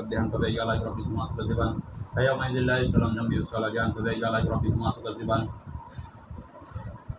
تكذبان فبأي آلاء ربكما تكذبان فيومئذ لا يسأل عن ذنبه الصلاجان فبأي آلاء ربكما تكذبان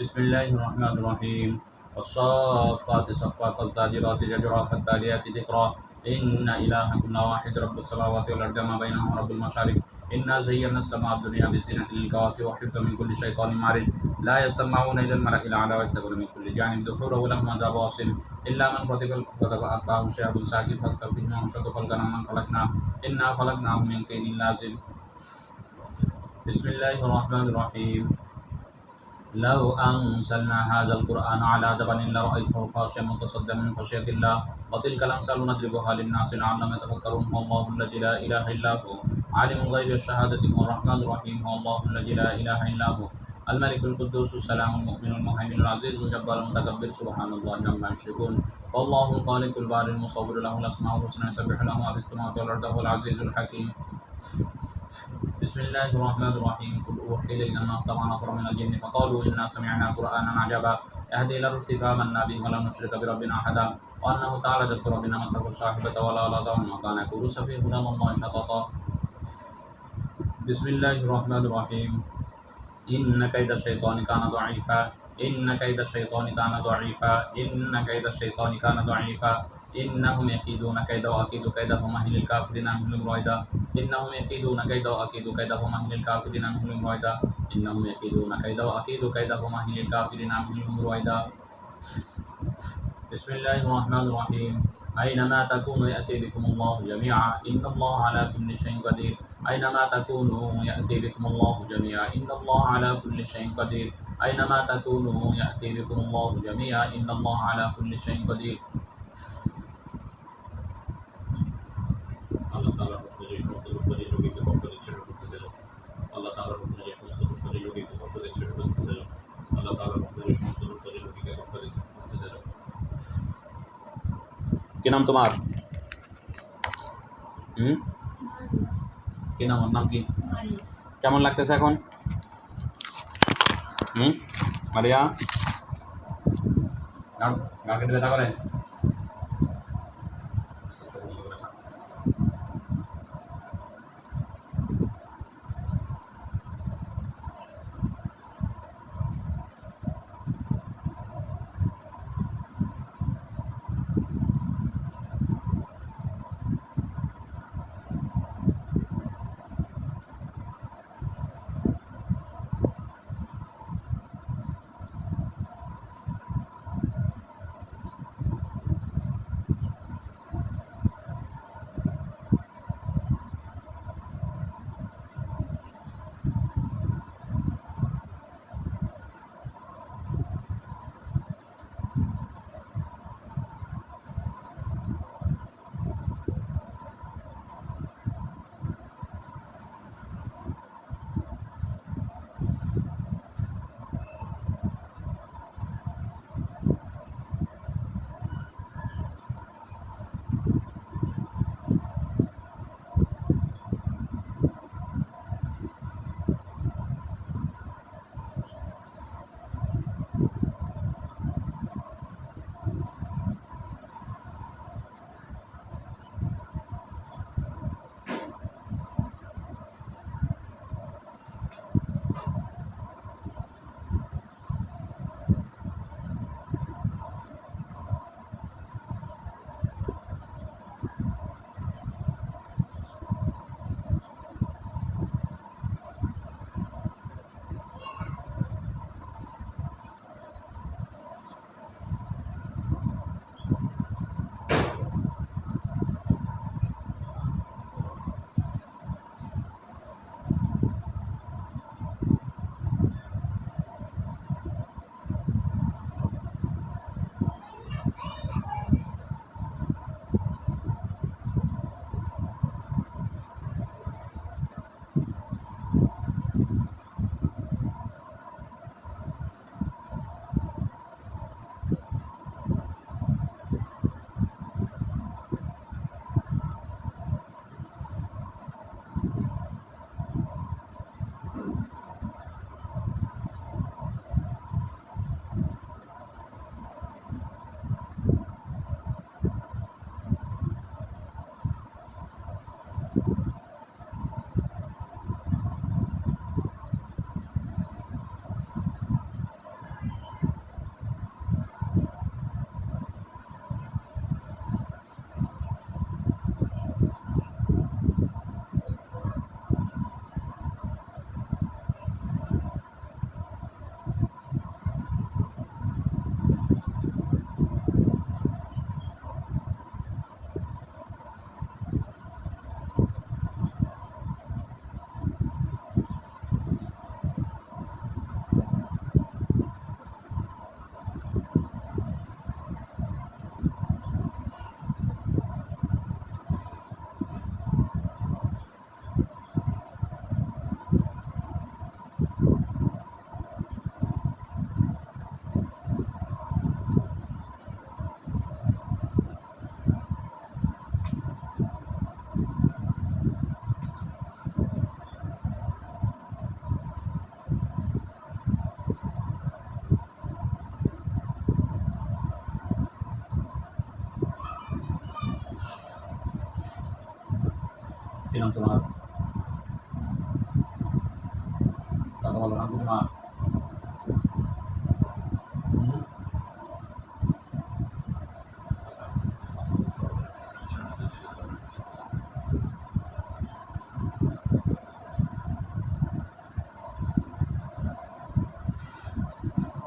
بسم الله الرحمن الرحيم. والصافات صفا فالزاجرات زجرا فالتاليات ذكرا. إن إلهكم لواحد رب السماوات والأرض ما بينهما رب المشارق. إنا زينا السماء الدنيا بزينة للكواكب وحفظا من كل شيطان مارد. لا يسمعون إلى الملأ الأعلى ويتبعون من كل جانب. دحورا ولهم عذاب واصل. إلا من كتب كتب أتباعه شهاب ساكت فاستفتهم وشد خلقنا من خلقنا. إنا خلقناهم من طين لازم. بسم الله الرحمن الرحيم. لو أنزلنا هذا القرآن على جبل لرأيته خاشعا متصدعا من خشية الله وتلك الأمثال نضربها للناس لعلهم يتفكرون. هو الله الذي لا إله إلا هو عالم الغيب والشهادة هو الرحمن الرحيم هو الله الذي لا إله إلا هو. الملك القدوس السلام المؤمن المهيمن العزيز الجبار المتكبر سبحان الله عما يشركون. والله الخالق البارئ المصور له الأسماء الحسنى يسبح له ما في السماوات والأرض هو العزيز الحكيم. بسم الله الرحمن الرحيم. قل أوحي الينا ان استمع نفر من الجن. فقالوا إنا سمعنا قرانا عجبا. يهدي إلى الرشد فامنا به ولن نشرك بربنا احدا. وأنه تعالى جد ربنا ما ترك الصاحبة ولا ولد وما كان يقول. سفيهنا والله شططا بسم الله الرحمن الرحيم. إن كيد الشيطان كان ضعيفا. إن كيد الشيطان كان ضعيفا. إن كيد الشيطان كان ضعيفا. إنهم يكيدون كيدا وأكيد كيدا فمهل الكافرين أمهلهم رويدا إنهم يكيدون كيدا وأكيد كيدا فمهل الكافرين أمهلهم رويدا إنهم يكيدون كيدا وأكيد كيدا فمهل الكافرين أمهلهم رويدا بسم الله الرحمن الرحيم. أينما تكونوا يأتي بكم الله جميعا. إن الله على كل شيء قدير. أينما تكونوا يأتي بكم الله جميعا. إن الله على كل شيء قدير. أينما تكونوا يأتي بكم الله جميعا. إن الله على كل شيء قدير. নাম তোমার? হুম? কি নাম ওর নাম কি? কেমন লাগতেছে এখন? হুম? মারিয়া? গান গান কেটে ব্যথা করে কি তোমার। কথা বলো তোমার হুম?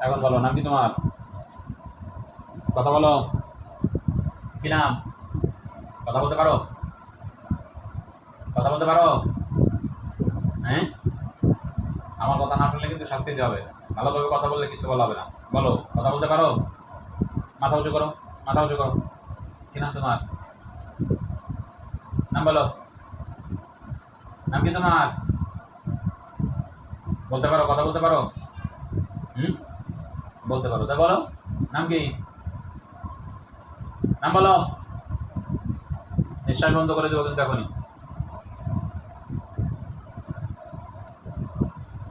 এখন বলো, নাম কি তোমার? কথা বলো। কি নাম? কথা বলতে পারো? কথা বলতে পারো? হ্যাঁ? আমার কথা না শুনলে কিন্তু শাস্তি দিতে হবে। ভালোভাবে কথা বললে কিছু বলা হবে না। বলো, কথা বলতে পারো? মাথা উঁচু করো, মাথা উঁচু করো। কি নাম তোমার? নাম বলো। নাম কি তোমার? বলতে পারো, কথা বলতে পারো? হুম? বলতে পারো। তাই বলো, নাম কি? নাম বলো। নিঃশ্বাস বন্ধ করে দেবো কিন্তু এখনই।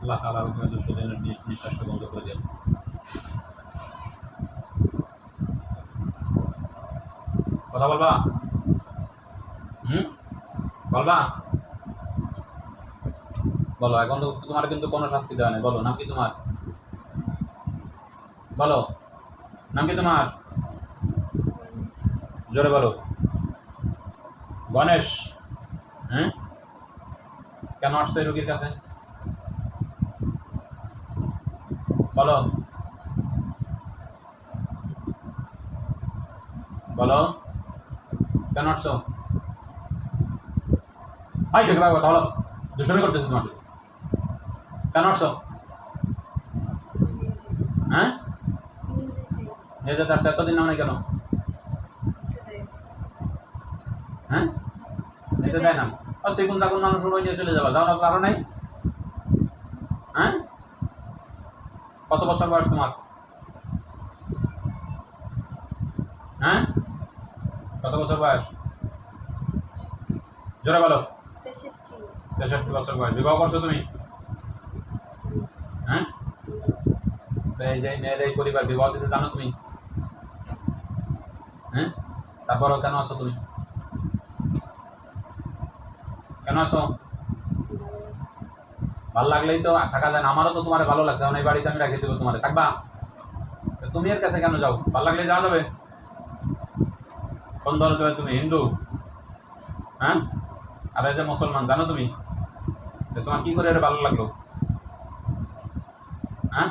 আল্লাহ তালা তুমি দুঃসদিনের নিঃশ্বাসটা বন্ধ করে দেন। কথা বলবা? হুম? বলবা? বলো, এখন তো তোমার কিন্তু কোনো শাস্তি দেওয়া নেই। বলো, নাম কি তোমার? বলো, নাম কি তোমার? জোরে বলো। গণেশ হ্যাঁ কেন আসছে রোগীর কাছে? বলো। বলো। কেন আসছো? হাই ভাই কথা বলো। দুষ্টমি করতেছো তোমার। কেন আসছো? হ্যাঁ? নিয়ে যেতে আসছো? এতদিন নাও নাই কেন? হ্যাঁ? নিতে দেয় না। আর সেগুন তাগুন মানুষ উড়ে নিয়ে চলে যাবা। যাওয়ার কারণ নাই? হ্যাঁ? কত বছর বয়স তোমার? হ্যাঁ? কত বছর বয়স? জোরে বলো। তেষট্টি বছর বয়স। বিবাহ করছ তুমি? হ্যাঁ? মেয়েদের পরিবার, বিবাহ দিতে জানো তুমি? হ্যাঁ? তারপরও কেন আসো তুমি? কেন আসো ভালো লাগলেই তো থাকা যায় না। আমারও তো তোমার ভালো লাগছে। এখন এই বাড়িতে আমি রাখি দেবো তোমার। থাকবা? তুমি এর কাছে কেন যাও? ভালো লাগলে যাওয়া যাবে। কোন ধরনের তুমি? তুমি হিন্দু? হ্যাঁ? আর এই যে মুসলমান জানো তুমি? তোমার কি করে এটা ভালো লাগল? হ্যাঁ?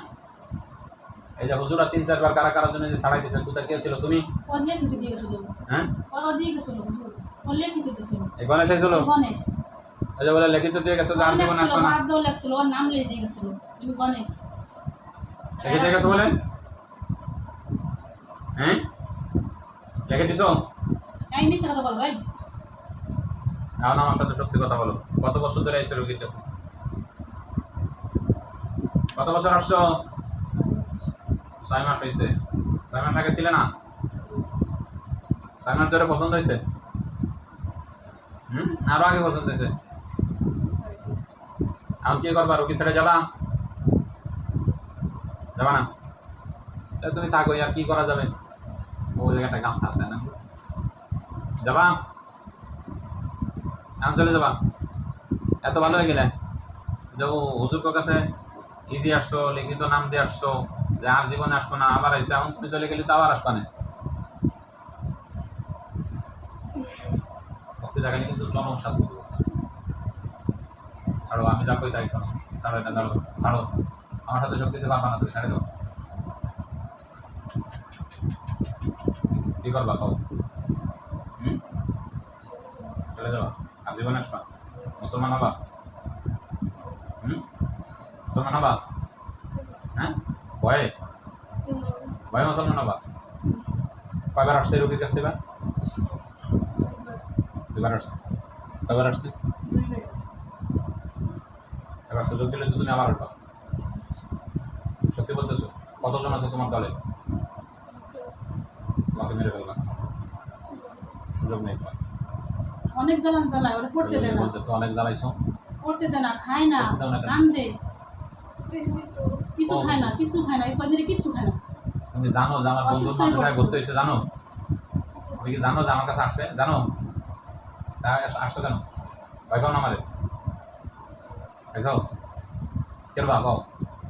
এই যে হুজুরা তিন চারবার কারা কারার জন্য যে ছাড়াই দিয়েছে কোথায় কে ছিল তুমি হ্যাঁ? এই গণেশ ছিল যে বলে লিখিত দিয়ে গেছে লেখছিল আসবে না। বাদ দাও লেখছিল ওর নাম লিখে দিয়ে গেছিল তুমি গণেশ। লিখে দিয়ে গেছে বলে? হ্যাঁ? লিখে দিছো? এই মিথ্যা কথা বল ভাই এখন আমার সাথে সত্যি কথা বলো। কত বছর ধরে এসে রোগীর কাছে কত বছর আসছো? ছয় মাস হয়েছে ছয় মাস আগে ছিলে না? ছয় মাস ধরে পছন্দ হয়েছে হুম? আরও আগে পছন্দ হয়েছে এখন কি করবা রোগী ছেড়ে যাবা? যাবা না? তা তুমি থাকো, আর কি করা যাবে? ওই জায়গাটা গামছা আছে না? যাবা? এখন চলে যাবা? এত ভালো হয়ে গেলে? যে ও হুজুর কাছে ই দিয়ে আসছো, লিখিত নাম দিয়ে আসছো, যে আর জীবনে আসব না, আবার এসে এখন তুমি চলে গেলে তো আবার আসবা না? জায়গায় কিন্তু দেবো ছাড়ো, আমি যা কই তাই শোনো ছাড়ো এটা দাঁড়ো ছাড়ো। আমার সাথে শক্তি দিতে পারবা না ছাড়ে দাও। কি করবা, কও? চলে যাবা? আর জীবনে আসবা? মুসলমান হবা? মুসলমান হবা? হ্যাঁ? ভয়ে? ভয়ে মুসলমান হবা? কয়বার আসছে রোগীর কাছে এবার দুবার আসছে। কয়বার আসছে? এবার সুযোগ দিলে তো তুমি আসবা সত্যি বলতেছো? কতজন আছে তোমার দলে? তোমাকে মেরে ফেলবা সুযোগ নেই তোমার। অনেক জ্বালান জ্বালায় ওরা পড়তে দেয় না। বলতেছো অনেক জ্বালাইছো? পড়তে দেয় না খায় না কান্দে কিছু খায় না কিছু খায় না এই কদিনে কিচ্ছু খায় না। তুমি জানো যে আমার হয়ে ঘুরতে এসে জানো? তুমি কি জানো যে আমার কাছে আসবে? জানো? তা আসছো কেন? ভয় পাও না আমারে খাইছো খেলবা খাও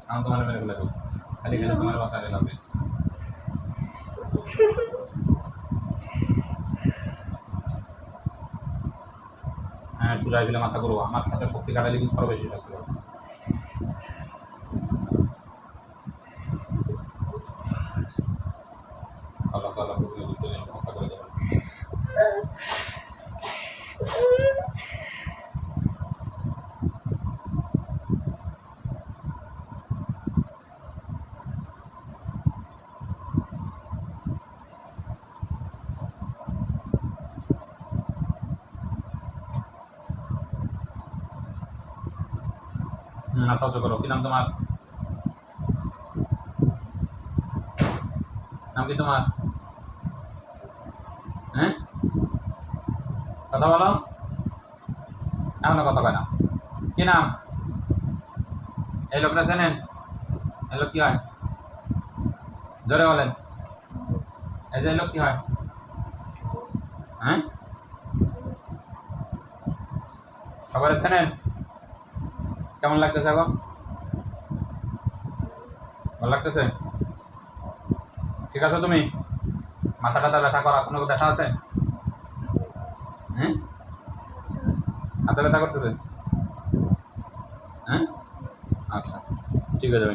আমি তোমার মেরে ফেলে দেবো খালি খেলে তোমার বাসায় লাগবে হ্যাঁ সুজাই দিলে মাথা করব আমার সাথে শক্তি কাটালে কিন্তু আরও বেশি শাস্তি হবে আল্লাহ দেবেন উঁচু করো। কি নাম তোমার? নাম কি তোমার? হ্যাঁ? কথা বলো। এখনও কথা কয় না। কি নাম? এই লোকটা চেনেন? এই লোক কি হয়? জোরে বলেন। এই যে লোক কি হয়? হ্যাঁ? সবাই চেনেন? কেমন লাগতেছে এখন? ভালো লাগতেছে? ঠিক আছে তুমি? মাথা টাথা ব্যথা করা কোনো ব্যথা আছে? হ্যাঁ? হাতে ব্যথা করতেছে? হ্যাঁ? আচ্ছা ঠিক আছে